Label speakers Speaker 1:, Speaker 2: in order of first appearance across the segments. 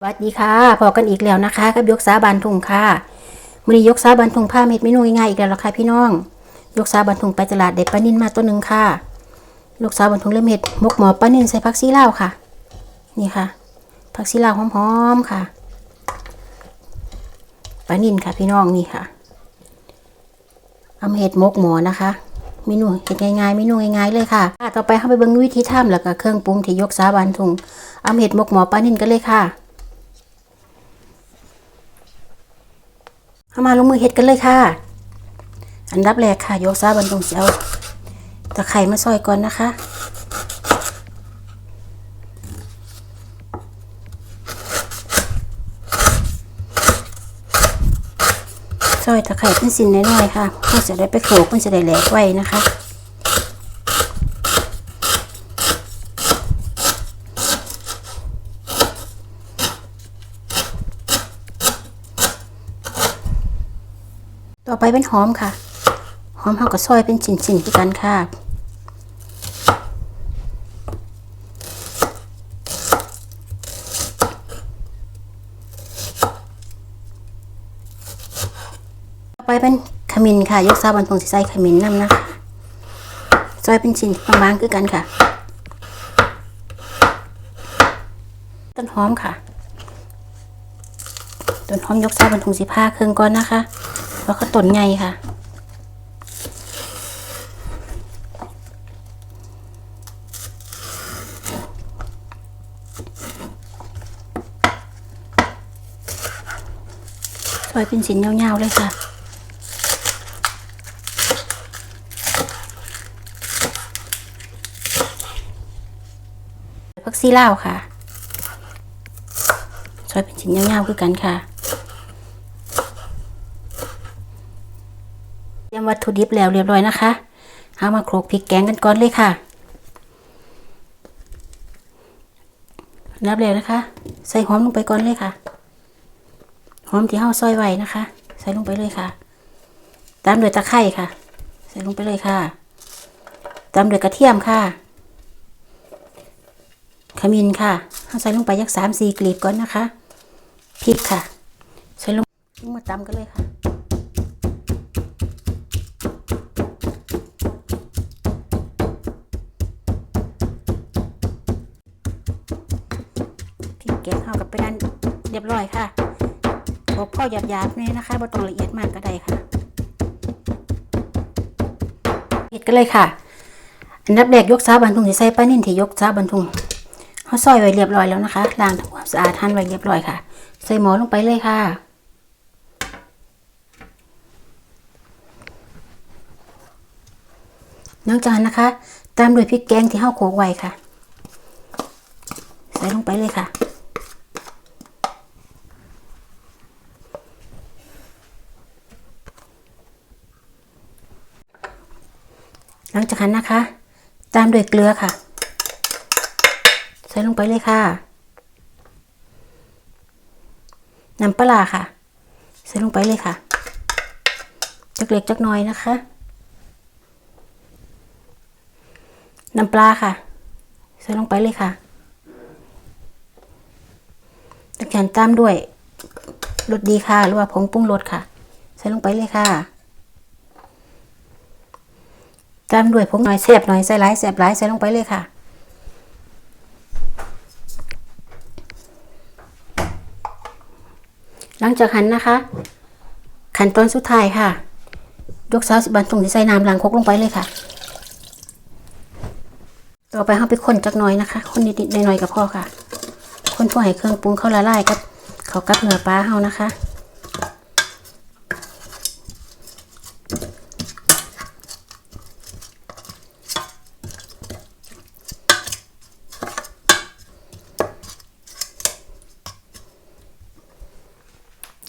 Speaker 1: สวัสดีค่ะพอกันอีกแล้วนะคะกับยกสาบานทุงค่ะมือนี้ยกสาบานทุงผ้าเม็ดเมนูง่ายอีกแล้วค่ะพี่น้อง ยกสาบานทุงไปตลาดเด็ดปลานินมาตัวหนึ่งค่ะยกสาบานทุงเลือเม็ดมกหมอปลานินใส่ผักซีลาวค่ะ นี่ค่ะผักซีลาวหอมๆค่ะปลานินค่ะพี่น้องนี่ค่ะเอาเห็ดมกหมอนะคะเมนูเห็ดง่ายๆเมนูง่ายๆเลยค่ะต่อไปเข้าไปเบิ่งวิธีทำแล้วก็เครื่องปรุงที่ยกสาบานทุงเอามาเห็ดมกหมอปลานินกันเลยค่ะ เข้ามาลงมือเฮ็ดกันเลยค่ะ อันดับแรกค่ะ ยกซาบันตรงเสียวตะไคร่มาซอยก่อนนะคะซอยตะไคร่เป็นสินน้อยๆค่ะเพื่อจะได้ไปโขลกมันจะได้แหลกไว้นะคะ ต่อไปเป็นหอมค่ะ หอมเฮาก็ซอยเป็นชิ้นๆคือกันค่ะต่อไปเป็นขมิ้นค่ะยกซาบันทงสิใส่ขมิ้นนำนะคะซอยเป็นชิ้นบางๆคือกันค่ะ ต้นหอมค่ะ ต้นหอมยกซาบันทงสิผ้าครื่งก่อนนะคะ แล้วก็ต้นใหญ่ค่ะ ซอยเป็นชิ้นยาวๆเลยค่ะผักซีเลาค่ะ ซอยเป็นชิ้นยาวๆคือกันค่ะ เตรียม วัตถุดิบแล้วเรียบร้อยนะคะเอามาโขลกพริกแกงกันก่อนเลยค่ะ นับแล้วนะคะ ใส่หอมลงไปก่อนเลยค่ะ หอมที่เฮาซอยไว้นะคะ ใส่ลงไปเลยค่ะ ตามด้วยตะไคร้ค่ะ ใส่ลงไปเลยค่ะ ตามด้วยกระเทียมค่ะขมิ้นค่ะเฮาใส่ลงไปยักสามสี่กลีบก่อนนะคะ พริกค่ะ ใส่ลงลงมาตำกันเลยค่ะ เข้ากับไปนั่นเรียบร้อยค่ะบกพ่อหยาบๆนี่นะคะบ่ต้องละเอียดมากก็ได้ค่ะเห็ดกันเลยค่ะ อันดับแรกยกซาบันทุงที่ใส่ป้านิ่นที่ยกซาบันทุงเขาซอยไว้เรียบร้อยแล้วนะคะล้างทำความสะอาดหั่นไว้เรียบร้อยค่ะ ใส่หมอลงไปเลยค่ะนอกจากนั้นนะคะ ตามด้วยพริกแกงที่เฮาโขกไว้ค่ะ ใส่ลงไปเลยค่ะ ห ลังจากนั้นนะคะ ตามด้วยเกลือค่ะ ใส่ลงไปเลยค่ะน้ำปลาค่ะ ใส่ลงไปเลยค่ะจักเล็กจักน้อยนะคะน้ำปลาค่ะ ใส่ลงไปเลยค่ะตะแกนตามด้วยรสดีค่ะ หรือว่าผงปรุงรสค่ะ ใส่ลงไปเลยค่ะ ตามด้วยผงหน่อยแซ่บหน่อยใส่หลายแซ่บหลายใส่ลงไปเลยค่ะ หลังจากหันนะคะ ขั้นตอนสุดท้ายค่ะยกสาสิบันตรงที่ใส่น้ำล้างคกลงไปเลยค่ะ ต่อไปเราไปคนจักหน่อยนะคะ คนนิดๆหน่อยๆกับพ่อค่ะ คนพอให้เครื่องปรุงเข้าละลายกับเขากับเนื้อปลาเฮานะคะ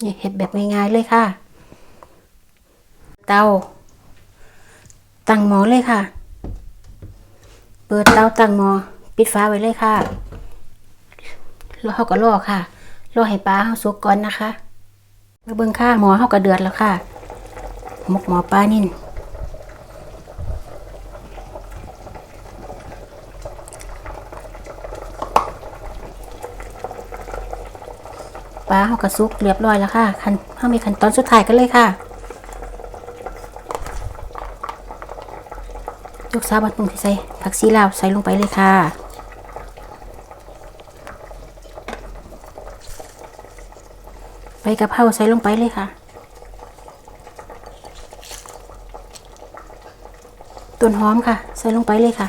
Speaker 1: นี่เห็ดแบบง่ายๆเลยค่ะ เตาตั้งหม้อเลยค่ะ เปิดเตาตั้งหม้อปิดฟ้าไว้เลยค่ะแล้วเขาก็รอค่ะ รอให้ปลาเขาสุกก่อนนะคะมาเบิ่งข้าหม้อเขาก็เดือดแล้วค่ะหมกหม้อปลานิ่น ปลาเฮากระซุกเรียบร้อยแล้วค่ะคันเฮามีขั้นตอนสุดท้ายกันเลยค่ะยกซาบันตุงที่ใส่ผักซีลาวใส่ลงไปเลยค่ะใบกะเพราใส่ลงไปเลยค่ะ ต้นหอมค่ะ ใส่ลงไปเลยค่ะ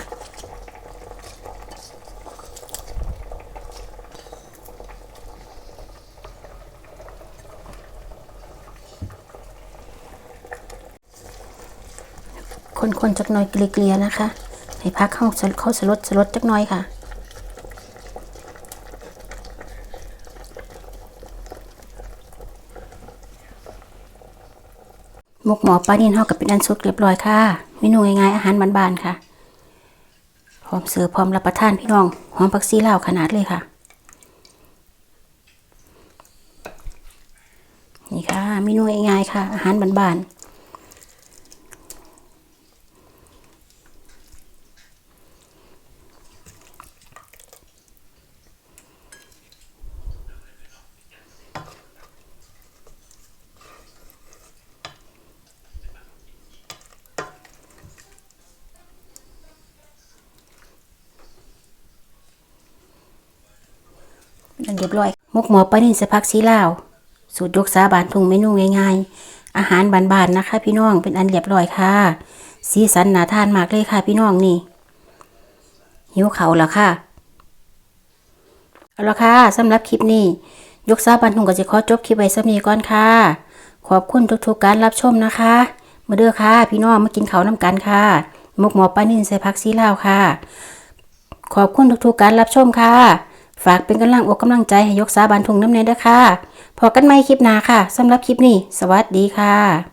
Speaker 1: คนๆจักหน่อยเกลี่ยๆนะคะ ให้พักเข้าเข้าสลดสลดจักหน่อยค่ะหมกหมอปลานินเฮากับเป็นอันสุกเรียบร้อยค่ะเมนูง่ายๆอาหารบ้านๆค่ะพร้อมเสิร์ฟพร้อมรับประทานพี่น้องหอมผักซีลาวขนาดเลยค่ะ นี่ค่ะเมนูง่ายๆค่ะ อาหารบ้านๆ นเรียบร้อยมกหมอปลานินสะพักสีลาว สูตรยกสาบานทุงเมนูง่ายๆ อาหารบานๆนะคะ พี่น้องเป็นอันเรียบร้อยค่ะ สีสันน่าทานมากเลยค่ะ พี่น้องนี่ หิวเขาแล้วค่ะเอาละค่ะสำหรับคลิปนี้ ยกซาบันทุงก็จะขอจบคลิปไว้สักนี้ก่อนค่ะ ขอบคุณทุกๆการรับชมนะคะ มาเด้อค่ะ พี่น้องมากินเขาน้ำกันค่ะมกหมอปลานินใส่ผักสีลาวค่ะ ขอบคุณทุกๆการรับชมค่ะ ฝากเป็นกำลังอกกำลังใจให้ยกสาบานทุงน้ำเนยด้วยค่ะพอกันไหมคลิปหน้าค่ะสำหรับคลิปนี้ สวัสดีค่ะ